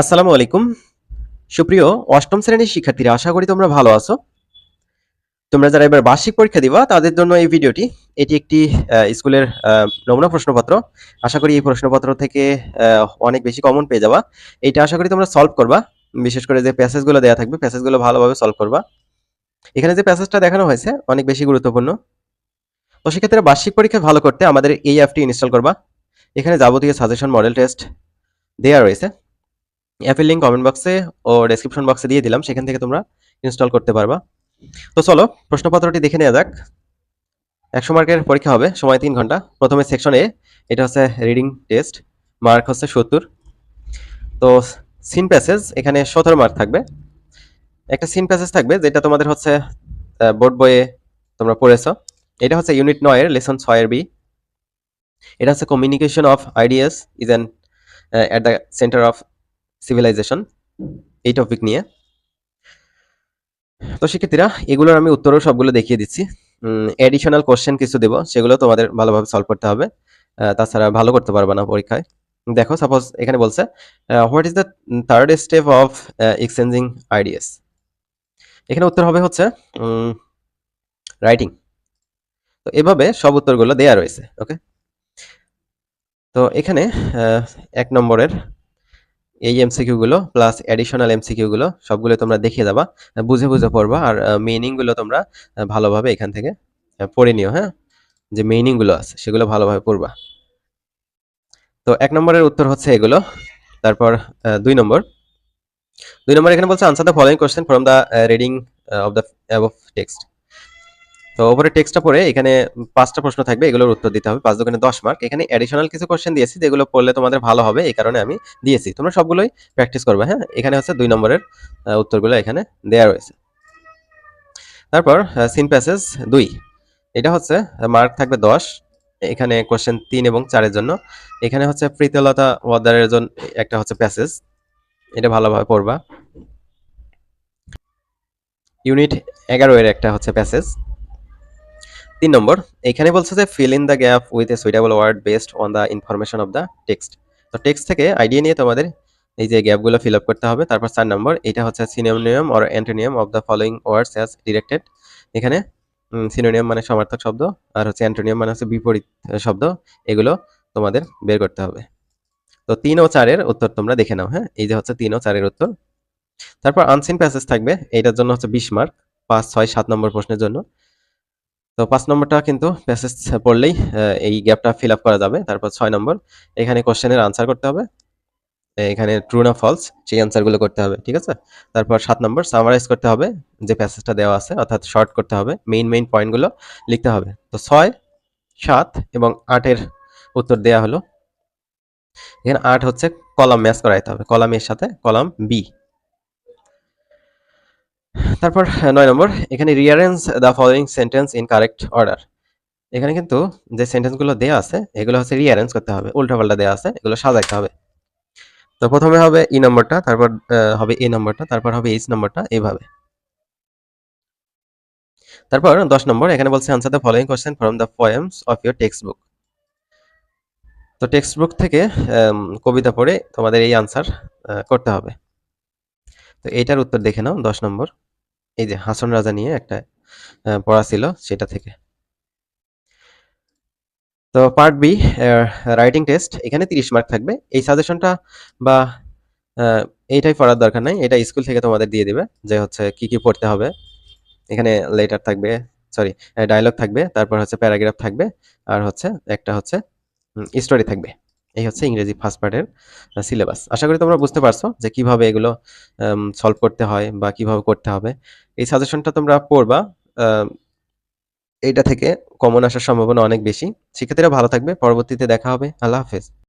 আসসালামু আলাইকুম। সুপ্রিয় অষ্টম শ্রেণির শিক্ষার্থীরা, আশা করি তোমরা ভালো আছো। তোমরা যারা এবার বার্ষিক পরীক্ষা দিবা, তাদের জন্য এই ভিডিওটি, এটি একটি স্কুলের নমুনা প্রশ্নপত্র। আশা করি এই প্রশ্নপত্র থেকে অনেক বেশি কমন পেয়ে যাবা। এটা আশা করি তোমরা সলভ করবা। বিশেষ করে যে প্যাসেজগুলো দেওয়া থাকবে প্যাসেজগুলো ভালোভাবে সলভ করবা। এখানে যে প্যাসেজটা দেখানো হয়েছে, অনেক বেশি গুরুত্বপূর্ণ। তো সেক্ষেত্রে বার্ষিক পরীক্ষা ভালো করতে আমাদের এই অ্যাপটি ইনস্টল করবা। এখানে যাবতীয় সাজেশন মডেল টেস্ট দেওয়া রয়েছে। অ্যাপের লিঙ্ক কমেন্ট বক্সে ও ডেসক্রিপশন বক্সে দিয়ে দিলাম, সেখান থেকে তোমরা ইনস্টল করতে পারবা। তো চলো, প্রশ্নপত্রটি দেখে নেওয়া যাক। একশো মার্কের পরীক্ষা হবে, সময় তিন ঘণ্টা। প্রথমে সেকশন এ এটা হচ্ছে রিডিং টেস্ট মার্ক হচ্ছে সত্তর। তো সিন প্যাসেজ এখানে সতেরো মার্ক থাকবে। একটা সিন প্যাসেজ থাকবে, যেটা তোমাদের হচ্ছে বোর্ড বইয়ে তোমরা পড়েছো। এটা হচ্ছে ইউনিট নয়ের লেসন ছয়ের বি এটা হচ্ছে communication of ideas is an at the center of civilization এই টপিক নিয়ে। তো শিক্ষার্থীরা, এগুলোর আমি উত্তরও সবগুলো দেখিয়ে দিচ্ছি। এডিশনাল কোশ্চেন কিছু দেব, সেগুলো তোমাদের ভালোভাবে সলভ করতে হবে। তাছাড়া ভালো করতে পারবে না পরীক্ষায়। দেখো সাপোজ এখানে বলছে what is the third step of exchanging ideas এখানে উত্তর হবে হচ্ছে রাইটিং তো এভাবে সব উত্তরগুলো দেয়া রয়েছে ওকে তো এখানে এক নম্বরের এই এমসিকিউ গুলো প্লাস অ্যাডিশনাল এমসিকিউ গুলো সবগুলো তোমরা দেখিয়ে আহ, বুঝে বুঝে পড়বা আর মিনিংগুলো তোমরা ভালোভাবে এখান থেকে পড়ে নিও হ্যাঁ? যে মিনিংগুলো আছে সেগুলো ভালোভাবে পড়বা। তো এক নম্বরের উত্তর হচ্ছে এগুলো। তারপর দুই নম্বর। দুই নম্বর এখানে বলছে answer the following question from the reading of the above text তো ওপরে টেক্সটটা পড়ে এখানে পাঁচটা প্রশ্ন থাকবে, এগুলোর উত্তর দিতে হবে, পাঁচ দোকানে দশ মার্ক এখানে অ্যাডিশনাল কিছু কোশ্চেন দিয়েছি, যেগুলো পড়লে তোমাদের ভালো হবে, এই কারণে আমি দিয়েছি। তোমরা সবগুলোই প্র্যাকটিস করবে হ্যাঁ? এখানে হচ্ছে দুই নম্বরের উত্তরগুলো এখানে দেয়া রয়েছে। তারপর সিন প্যাসেজ দুই। এটা হচ্ছে মার্ক থাকবে দশ। এখানে কোশ্চেন তিন এবং চারের জন্য। এখানে হচ্ছে প্রীতলতা ওয়াদারের জন্য একটা হচ্ছে প্যাসেজ এটা ভালোভাবে পড়বা। ইউনিট এগারো এর একটা হচ্ছে প্যাসেজ তিন নম্বর, এখানে বলছে যে fill in the gap with a suitable word based on the information of the text তো টেক্সট থেকে আইডিয়া নিয়ে তোমাদের এই যে গ্যাপগুলো ফিল আপ করতে হবে। তারপর চার নম্বর, এটা হচ্ছে synonym or antonym of the following words as directed এখানে সিনোনিয়াম মানে সমার্থক শব্দ আর হচ্ছে অ্যান্টোনিয়াম মানে হচ্ছে বিপরীত শব্দ। এগুলো তোমাদের বের করতে হবে। তো তিন ও চারের উত্তর তোমরা দেখে নাও হ্যাঁ? এই যে হচ্ছে তিন ও চারের উত্তর। তারপর আনসিন প্যাসেজ থাকবে এইটার জন্য হচ্ছে বিশ মার্ক পাঁচ, ছয়, সাত নম্বর প্রশ্নের জন্য। তো পাঁচ নম্বরটা কিন্তু প্যাসেজ পড়লেই এই গ্যাপটা ফিল আপ করা যাবে। তারপর ছয় নম্বর, এখানে কোশ্চেনের আনসার করতে হবে। এখানে ট্রু না ফলস সেই আনসারগুলো করতে হবে, ঠিক আছে? তারপর সাত নম্বর সামারাইজ করতে হবে, যে প্যাসেজটা দেওয়া আছে, অর্থাৎ শর্ট করতে হবে মেইন মেইন পয়েন্টগুলো লিখতে হবে। তো ছয়, সাত এবং আটের উত্তর দেয়া হলো। এখানে আট হচ্ছে কলাম ম্যাচ করাইতে হবে কলাম এর সাথে কলাম বি তারপর নয় নম্বর, এখানে rearrange the following sentence in correct order এখানে কিন্তু যে সেন্টেন্সগুলো দেওয়া আছে, এগুলো হচ্ছে রিয়ারেঞ্জ করতে হবে, উল্টাপাল্টা দেওয়া আছে, এগুলো সাজাইতে হবে। তো প্রথমে হবে ই নম্বরটা, তারপর হবে এ নম্বরটা, তারপর হবে এইচ নম্বরটা এইভাবে তারপর দশ নম্বর, এখানে বলছে answer the following question from the poems of your text book তো টেক্সট বুক থেকে কবিতা পড়ে তোমাদের এই আনসার করতে হবে। তো এইটার উত্তর দেখে নাও, দশ নম্বর। এই যে হাসন রাজা নিয়ে একটা পড়া ছিল সেটা থেকে। তো পার্ট বি রাইটিং টেস্ট এখানে তিরিশ মার্ক থাকবে। এই সাজেশনটা বা এইটাই পড়ার দরকার নাই। এটা স্কুল থেকে তোমাদের দিয়ে দিবে যে হচ্ছে কি কি পড়তে হবে। এখানে লেটার থাকবে সরি ডায়লগ থাকবে, তারপর হচ্ছে প্যারাগ্রাফ থাকবে, আর হচ্ছে একটা হচ্ছে স্টোরি থাকবে। এই হচ্ছে ইংরেজি ফার্স্ট পার্টের সিলেবাস আশা করি তোমরা বুঝতে পারছ যে কীভাবে এগুলো সলভ করতে হয় বা কীভাবে করতে হবে। এই সাজেশনটা তোমরা পড়বা এইটা থেকে কমন আসার সম্ভাবনা অনেক বেশি। শিক্ষার্থীরা ভালো থাকবে, পরবর্তীতে দেখা হবে। আল্লাহ হাফেজ।